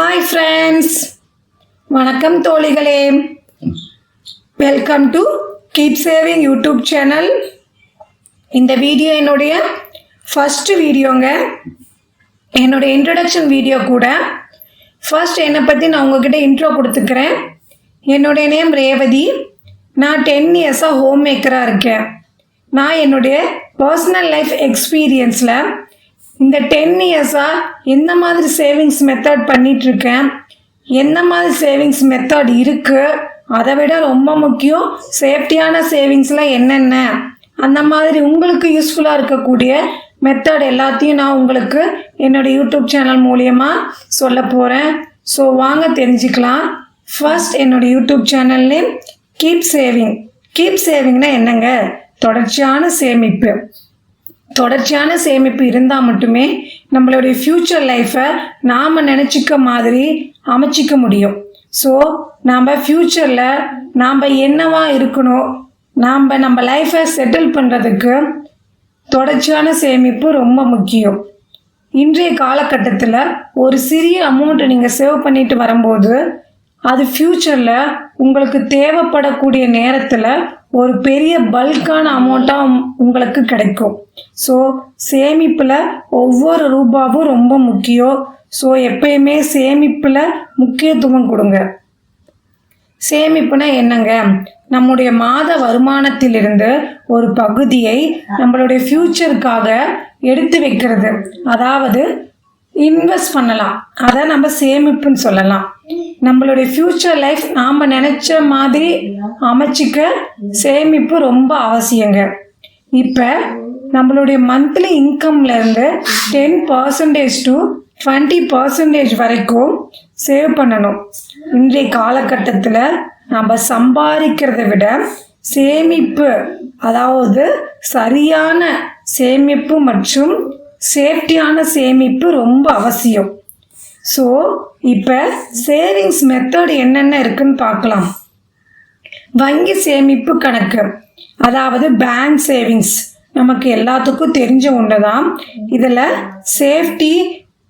Hi friends வணக்கம் தோழிகளே. Welcome to keep saving YouTube channel இந்த வீடியோ என்னுடைய ஃபஸ்ட்டு வீடியோங்க. என்னுடைய இன்ட்ரடக்ஷன் வீடியோ கூட. ஃபர்ஸ்ட் என்னை பற்றி நான் உங்ககிட்ட இன்ட்ரோ கொடுத்துக்கிறேன். என்னுடைய நேம் ரேவதி. நான் டென் இயர்ஸாக ஹோம் மேக்கராக இருக்கேன். நான் என்னுடைய பர்சனல் லைஃப் எக்ஸ்பீரியன்ஸில் இந்த டென் இயர்ஸாக எந்த மாதிரி சேவிங்ஸ் மெத்தட் பண்ணிகிட்ருக்கேன் என்ன மாதிரி சேவிங்ஸ் மெத்தட் இருக்குது அதை விட ரொம்ப முக்கியம் சேஃப்டியான சேவிங்ஸ்லாம் என்னென்ன? அந்த மாதிரி உங்களுக்கு யூஸ்ஃபுல்லாக இருக்கக்கூடிய மெத்தட் எல்லாத்தையும் நான் உங்களுக்கு என்னோடய யூடியூப் சேனல் மூலியமாக சொல்ல போகிறேன் ஸோ வாங்க தெரிஞ்சுக்கலாம். ஃபர்ஸ்ட் என்னோடய YouTube channel name keep saving keep சேவிங்னா என்னங்க? தொடர்ச்சியான சேமிப்பு. தொடர்ச்சியான சேமிப்பு இருந்தால் மட்டுமே நம்மளுடைய ஃப்யூச்சர் லைஃப்பை நாம் நினச்சிக்க மாதிரி அமைச்சிக்க முடியும். ஸோ நாம் ஃப்யூச்சரில் நாம் என்னவா இருக்கணும் நாம் நம்ம லைஃப்பை செட்டில் பண்ணுறதுக்கு தொடர்ச்சியான சேமிப்பு ரொம்ப முக்கியம். இன்றைய காலகட்டத்தில் ஒரு சிறிய அமௌண்ட்டை நீங்கள் சேவ் பண்ணிட்டு வரும்போது அது ஃப்யூச்சரில் உங்களுக்கு தேவைப்படக்கூடிய நேரத்தில் ஒரு பெரிய பல்கான அமௌண்ட்டாக உங்களுக்கு கிடைக்கும். ஸோ சேமிப்பில் ஒவ்வொரு ரூபாவும் ரொம்ப முக்கியம். ஸோ எப்பயுமே சேமிப்பில் முக்கியத்துவம் கொடுங்க. சேமிப்புனா என்னங்க? நம்முடைய மாத வருமானத்திலிருந்து ஒரு பகுதியை நம்மளுடைய ஃப்யூச்சருக்காக எடுத்து வைக்கிறது. அதாவது இன்வெஸ்ட் பண்ணலாம். அதை நம்ம சேமிப்புன்னு சொல்லலாம். நம்மளுடைய ஃப்யூச்சர் லைஃப் நாம் நினச்ச மாதிரி அமைச்சிக்க சேமிப்பு ரொம்ப அவசியங்க. இப்போ நம்மளுடைய monthly இன்கம்லேருந்து ten percentage to twenty percentage வரைக்கும் சேவ் பண்ணணும். இன்றைய காலகட்டத்தில் நம்ம சம்பாதிக்கிறத விட சேமிப்பு அதாவது சரியான சேமிப்பு மற்றும் சேஃப்டியான சேமிப்பு ரொம்ப அவசியம். ஸோ இப்போ சேவிங்ஸ் மெத்தட் என்னென்ன இருக்குன்னு பார்க்கலாம். வங்கி சேமிப்பு கணக்கு. அதாவது பேங்க் சேவிங்ஸ் நமக்கு எல்லாத்துக்கும் தெரிஞ்ச ஒன்று தான் இதில் சேஃப்டி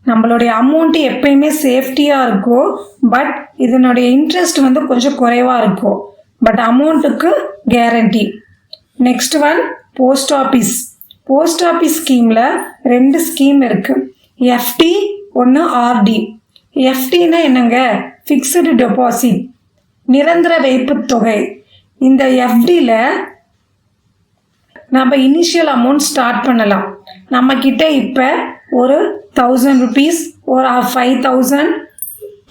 நம்மளுடைய அமௌண்ட்டு எப்பயுமே சேஃப்டியாக இருக்கும் பட் இதனுடைய இன்ட்ரெஸ்ட் வந்து கொஞ்சம் குறைவாக இருக்கும் பட் அமௌண்ட்டுக்கு guarantee next one post office post office ஸ்கீமில் ரெண்டு ஸ்கீம் இருக்குது எஃப்டி ஒன்று ஆர்டி எஃப்டினா என்னங்க? ஃபிக்ஸ்டு டெபாசிட் நிரந்தர வைப்புத் தொகை. இந்த எஃப்டியில் நம்ம இனிஷியல் அமௌண்ட் ஸ்டார்ட் பண்ணலாம். நம்மக்கிட்ட இப்போ ஒரு தௌசண்ட் ருபீஸ் ஒரு five thousand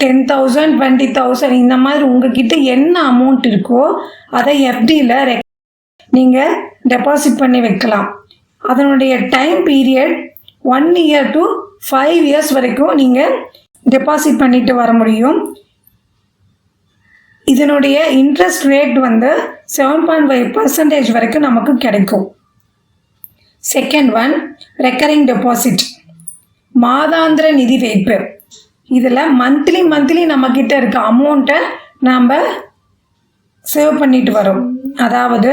ten thousand twenty thousand இந்த மாதிரி உங்ககிட்ட என்ன அமௌண்ட் இருக்கோ அதை எஃப்டியில் நீங்கள் டெபாசிட் பண்ணி வைக்கலாம். அதனுடைய time period one year to five years வரைக்கும் நீங்கள் டெபாசிட் பண்ணிட்டு வர முடியும். இதனுடைய இன்ட்ரெஸ்ட் ரேட் வந்து செவன் பாயிண்ட் ஃபைவ் பர்சன்டேஜ் வரைக்கும் நமக்கு கிடைக்கும். செகண்ட் ஒன் ரெக்கரிங் டெபாசிட் மாதாந்திர நிதி வைப்பு. இதில் மந்த்லி மந்த்லி நம்மக்கிட்ட இருக்க அமௌண்ட்டை நாம் சேவ் பண்ணிட்டு வரோம். அதாவது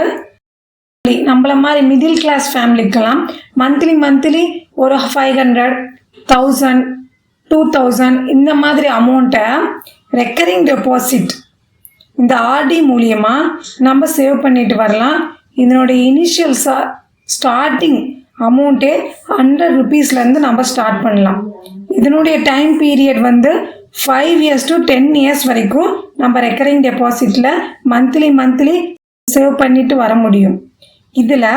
நம்மள மாதிரி மிடில் கிளாஸ் ஃபேமிலிக்கெல்லாம் மந்த்லி மந்த்லி ஒரு five hundred thousand two thousand இந்த மாதிரி அமௌண்ட்டை ரெக்கரிங் டெபாசிட் இந்த ஆர்டி மூலியமாக நம்ம சேவ் பண்ணிட்டு வரலாம். இதனுடைய இனிஷியல் ஸ்டார்டிங் அமௌண்ட்டே ஹண்ட்ரட் ருபீஸ்லேருந்து நம்ம ஸ்டார்ட் பண்ணலாம். இதனுடைய டைம் பீரியட் வந்து five years to ten years வரைக்கும் நம்ம ரெக்கரிங் டெபாசிட்டில் மந்த்லி மந்த்லி சேவ் பண்ணிட்டு வர முடியும். இதில்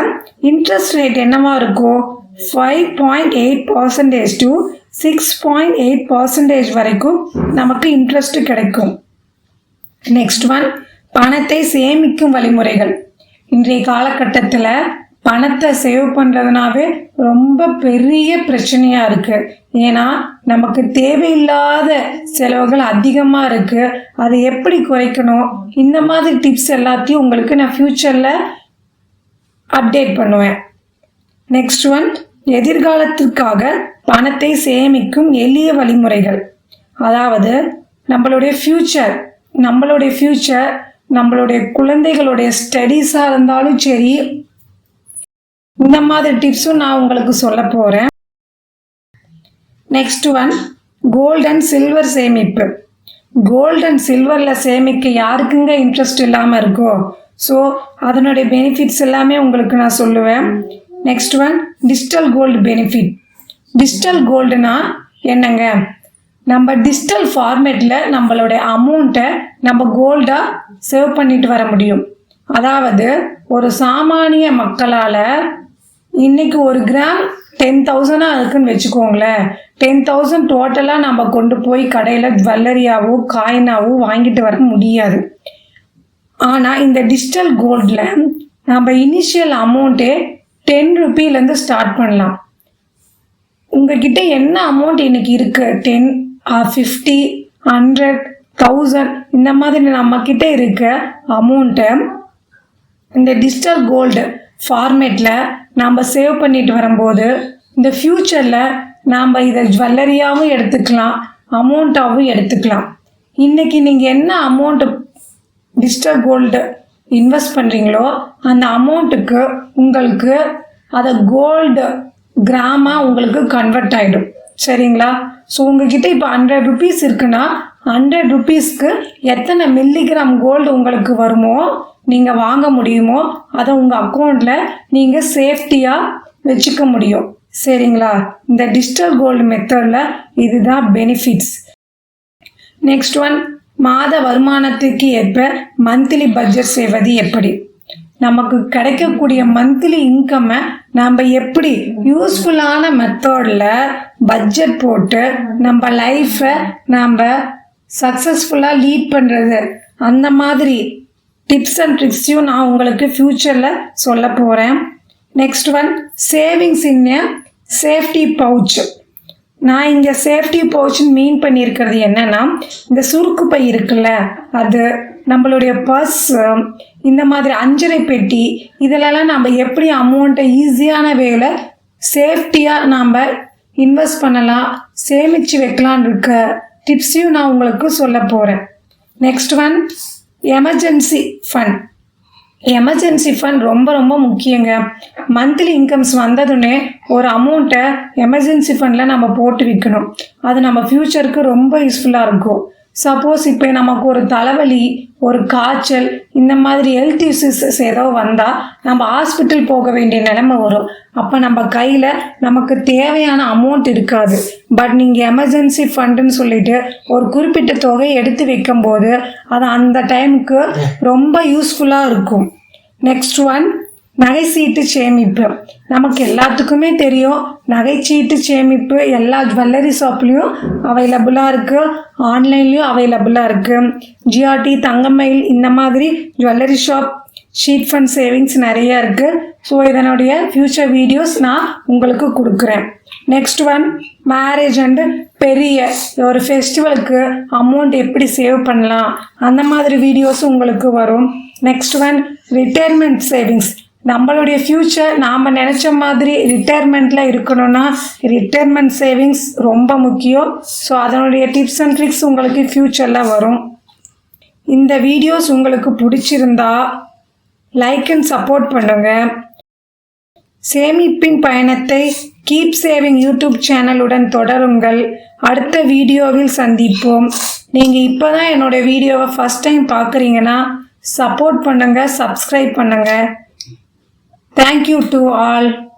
இன்ட்ரெஸ்ட் ரேட் என்னவா இருக்கும் five point eight percentage to six point eight percentage வரைக்கும் நமக்கு இன்ட்ரெஸ்ட் கிடைக்கும். நெக்ஸ்ட் ஒன் பணத்தை சேமிக்கும் வழிமுறைகள். இன்றைய காலகட்டத்தில் பணத்தை சேவ் பண்ணுறதுனாவே ரொம்ப பெரிய பிரச்சனையாக இருக்குது ஏன்னா நமக்கு தேவையில்லாத செலவுகள் அதிகமாக இருக்குது அதை எப்படி குறைக்கணும்? இந்த மாதிரி டிப்ஸ் எல்லாத்தையும் உங்களுக்கு நான் ஃப்யூச்சரில் அப்டேட் பண்ணுவேன். நெக்ஸ்ட் ஒன் எதிர்காலத்திற்காக பணத்தை சேமிக்கும் எளிய வழிமுறைகள். அதாவது நம்மளுடைய ஃப்யூச்சர் நம்மளுடைய ஃப்யூச்சர் நம்மளுடைய குழந்தைகளுடைய ஸ்டடீஸாக இருந்தாலும் சரி இந்த மாதிரி டிப்ஸும் நான் உங்களுக்கு சொல்ல போகிறேன் next one golden and silver சேமிப்பு. கோல்டன் அண்ட் சில்வரில் சேமிக்க யாருக்குங்க இன்ட்ரெஸ்ட் இல்லாமல் இருக்கோ? ஸோ அதனுடைய பெனிஃபிட்ஸ் எல்லாமே உங்களுக்கு நான் சொல்லுவேன். Next one digital gold benefit digital கோல்டுனா என்னங்க? நம்ம டிஜிட்டல் ஃபார்மேட்டில் நம்மளுடைய அமௌண்ட்டை நம்ம கோல்டாக சேவ் பண்ணிட்டு வர முடியும். அதாவது ஒரு சாமானிய மக்களால் இன்னைக்கு ஒரு கிராம் டென் தௌசண்டாக இருக்குன்னு வச்சுக்கோங்களேன். டென் தௌசண்ட் டோட்டலாக நம்ம கொண்டு போய் கடையில் ஜுவல்லரியாவோ காயினாவோ வாங்கிட்டு வர முடியாது. ஆனால் இந்த டிஜிட்டல் கோல்டில் நம்ம இனிஷியல் அமௌண்ட்டே டென் ருபீலேருந்து ஸ்டார்ட் பண்ணலாம். உங்ககிட்ட என்ன அமௌண்ட் இன்னைக்கு இருக்குது டென் ஃபிஃப்டி ஹண்ட்ரட் தௌசண்ட் இந்த மாதிரி நம்மக்கிட்ட இருக்க அமௌண்ட்டை இந்த டிஜிட்டல் கோல்டு ஃபார்மேட்டில் நாம் சேவ் பண்ணிட்டு வரும்போது இந்த ஃப்யூச்சரில் நாம் இதை ஜுவல்லரியாகவும் எடுத்துக்கலாம் அமௌண்ட்டாகவும் எடுத்துக்கலாம். இன்றைக்கி நீங்கள் என்ன அமௌண்ட்டு டிஜிட்டல் கோல்டு இன்வெஸ்ட் பண்ணுறீங்களோ அந்த அமௌண்ட்டுக்கு உங்களுக்கு அதை கோல்டு கிராமாக உங்களுக்கு கன்வெர்ட் ஆகிடும் சரிங்களா? ஸோ உங்ககிட்ட இப்போ ஹண்ட்ரட் ருபீஸ் இருக்குன்னா ஹண்ட்ரட் ருபீஸ்க்கு எத்தனை மில்லிகிராம் கோல்டு உங்களுக்கு வருமோ நீங்கள் வாங்க முடியுமோ அதை உங்கள் அக்கௌண்ட்டில் நீங்கள் சேஃப்டியாக வச்சுக்க முடியும். சரிங்களா? இந்த டிஜிட்டல் கோல்டு மெத்தடில் இதுதான் பெனிஃபிட்ஸ் நெக்ஸ்ட் ஒன் மாத வருமானத்திற்கு ஏற்ப மந்த்லி பட்ஜெட் செய்வது எப்படி? நமக்கு கிடைக்கக்கூடிய மந்த்லி இன்கம்மை நம்ம எப்படி யூஸ்ஃபுல்லான மெத்தடில் பட்ஜெட் போட்டு நம்ம லைஃப்பை நம்ம சக்ஸஸ்ஃபுல்லாக லீட் பண்ணுறது அந்த மாதிரி டிப்ஸ் அண்ட் ட்ரிக்ஸையும் நான் உங்களுக்கு ஃப்யூச்சரில் சொல்ல போகிறேன் next one savings in a safety pouch நான் இங்கே சேஃப்டி பவுச்னு மீன் பண்ணியிருக்கிறது என்னன்னா இந்த சுருக்கு பை இருக்குல்ல அது நம்மளுடைய பர்ஸ் இந்த மாதிரி அஞ்சரை பெட்டி இதிலெல்லாம் நம்ம எப்படி அமௌண்ட்டை ஈஸியான வேல சேஃப்டியாக நாம் இன்வெஸ்ட் பண்ணலாம் சேமித்து வைக்கலான் இருக்க டிப்ஸையும் நான் உங்களுக்கு சொல்ல போகிறேன் next one emergency fund emergency fund ரொம்ப ரொம்ப முக்கியங்க. மந்த்லி இன்கம்ஸ் வந்ததுன்னே ஒரு அமௌண்ட்டை எமர்ஜென்சி ஃபண்டில் நம்ம போட்டு விற்கணும் அது நம்ம ஃப்யூச்சருக்கு ரொம்ப யூஸ்ஃபுல்லாக இருக்கும். சப்போஸ் இப்போ நமக்கு ஒரு தலைவலி ஒரு காய்ச்சல் இந்த மாதிரி ஹெல்த் இஷ்யூஸஸ் ஏதோ வந்தால் நம்ம ஹாஸ்பிட்டல் போக வேண்டிய நிலைமை வரும். அப்போ நம்ம கையில் நமக்கு தேவையான அமௌண்ட் இருக்காது. பட் நீங்கள் எமர்ஜென்சி ஃபண்டுன்னு சொல்லிட்டு ஒரு குறிப்பிட்ட தொகை எடுத்து வைக்கும்போது அது அந்த டைமுக்கு ரொம்ப யூஸ்ஃபுல்லாக இருக்கும். நெக்ஸ்ட் ஒன் நகை சீட்டு சேமிப்பு. நமக்கு எல்லாத்துக்குமே தெரியும். நகைச்சீட்டு சேமிப்பு எல்லா ஜுவல்லரி ஷாப்லேயும் அவைலபிளாக இருக்குது ஆன்லைன்லேயும் அவைலபிளாக இருக்குது ஜிஆர்டி தங்கமயில் இந்த மாதிரி jewellery shop chit fund savings நிறைய இருக்குது ஸோ இதனுடைய ஃப்யூச்சர் வீடியோஸ் நான் உங்களுக்கு கொடுக்குறேன். நெக்ஸ்ட் ஒன் மேரேஜ் அண்டு பெரிய ஒரு ஃபெஸ்டிவலுக்கு அமௌண்ட் எப்படி சேவ் பண்ணலாம்? அந்த மாதிரி வீடியோஸும் உங்களுக்கு வரும். நெக்ஸ்ட் ஒன் ரிட்டையர்மெண்ட் சேவிங்ஸ் நம்மளுடைய ஃப்யூச்சர் நாம் நினச்ச மாதிரி ரிட்டையர்மெண்ட்டில் இருக்கணும்னா ரிட்டையர்மெண்ட் சேவிங்ஸ் ரொம்ப முக்கியம். ஸோ அதனுடைய டிப்ஸ் அண்ட் ட்ரிக்ஸ் உங்களுக்கு ஃப்யூச்சரில் வரும். இந்த வீடியோஸ் உங்களுக்கு பிடிச்சிருந்தா லைக் அண்ட் சப்போர்ட் பண்ணுங்கள் சேமிப்பின் பயணத்தை கீப் சேவிங் யூடியூப் சேனலுடன் தொடருங்கள். அடுத்த வீடியோவில் சந்திப்போம். நீங்கள் இப்போ தான் என்னோடய வீடியோவை ஃபஸ்ட் டைம் பார்க்குறீங்கன்னா சப்போர்ட் பண்ணுங்கள் சப்ஸ்கிரைப் பண்ணுங்கள் Thank you to all.